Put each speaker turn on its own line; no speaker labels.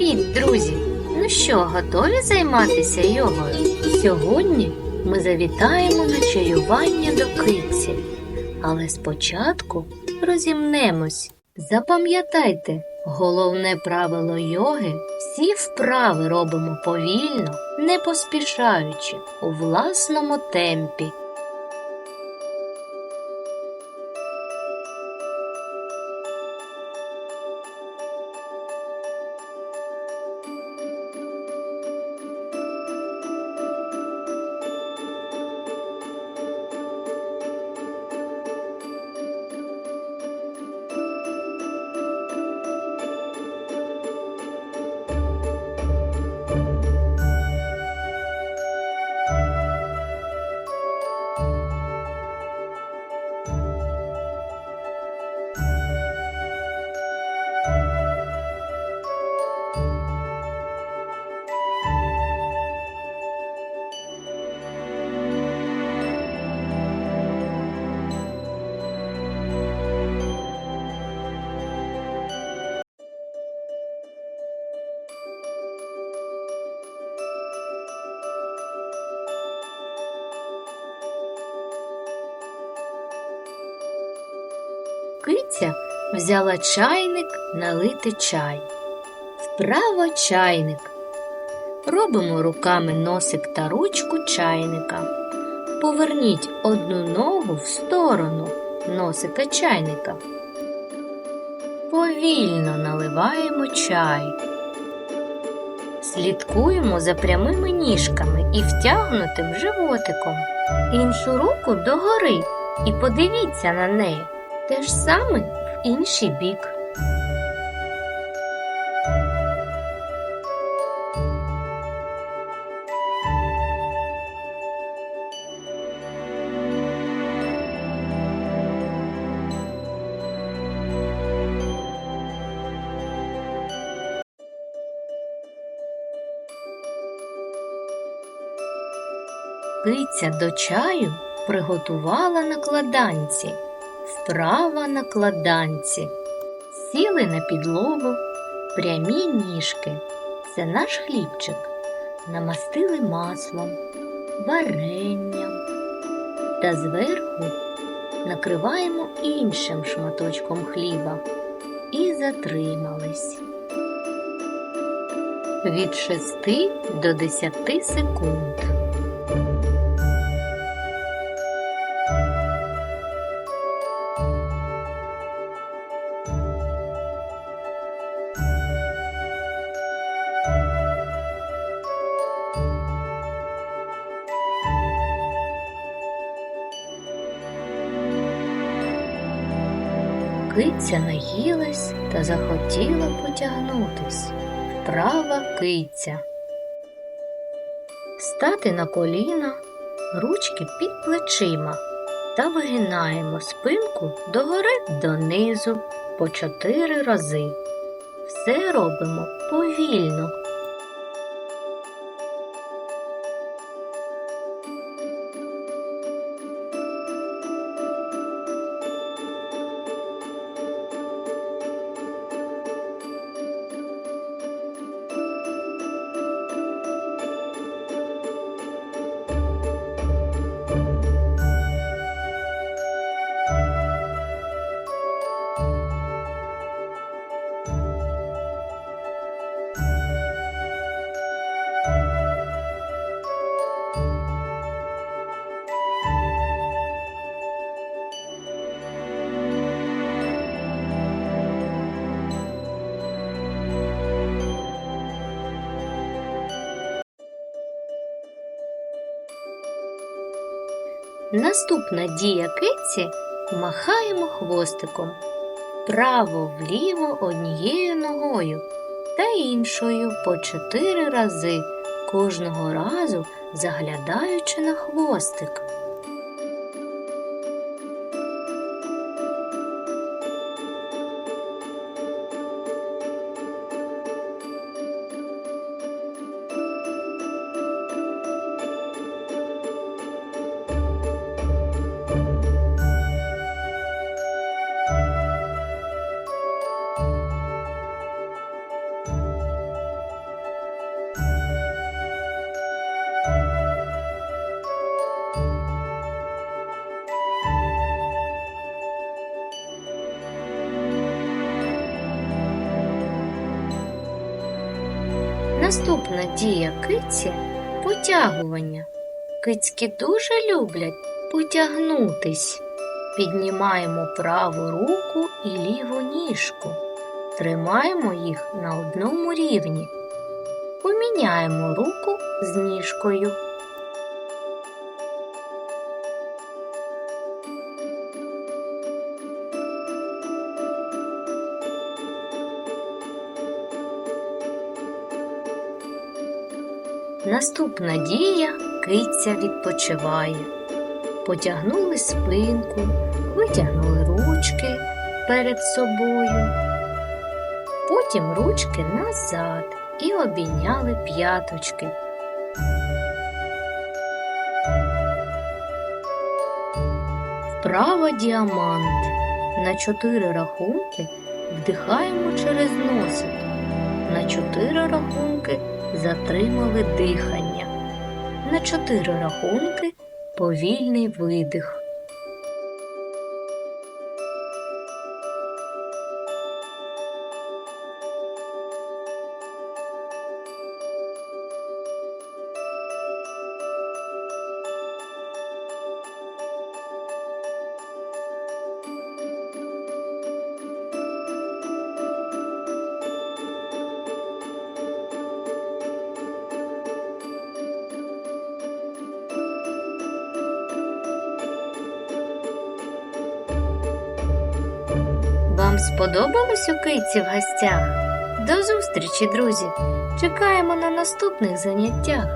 Привіт, друзі! Ну що, готові займатися йогою? Сьогодні ми завітаємо на чаювання до киці. Але спочатку розімнемось. Запам'ятайте, головне правило йоги всі вправи робимо повільно, не поспішаючи, у власному темпі. Киця взяла чайник налити чай. Вправо чайник. Робимо руками носик та ручку чайника. Поверніть одну ногу в сторону носика чайника. Повільно наливаємо чай. Слідкуємо за прямими ніжками і втягнутим животиком. Іншу руку догори і подивіться на неї. Те ж саме в інший бік. Киця до чаю приготувала на кладанці. Вправа на кладанці. Сіли на підлогу прямі ніжки. Це наш хлібчик. Намастили маслом, варенням та зверху накриваємо іншим шматочком хліба і затримались. Від 6 до 10 секунд. Киця наїлась та захотіла потягнутись. Вправа киця. Стати на коліна, ручки під плечима та вигинаємо спинку догори донизу по чотири рази. Все робимо повільно. Наступна дія киці махаємо хвостиком право вліво однією ногою та іншою по чотири рази, кожного разу заглядаючи на хвостик. Наступна дія киці потягування. Кицьки дуже люблять потягнутись. Піднімаємо праву руку і ліву ніжку. Тримаємо їх на одному рівні. Поміняємо руку з ніжкою. Наступна дія киця відпочиває. Потягнули спинку, витягнули ручки перед собою, потім ручки назад і обійняли п'яточки. Вправа діамант. На чотири рахунки вдихаємо через носик. На чотири рахунки затримали дихання. На чотири рахунки повільний видих. Вам сподобалось у китці в гостях? До зустрічі, друзі! Чекаємо на наступних заняттях.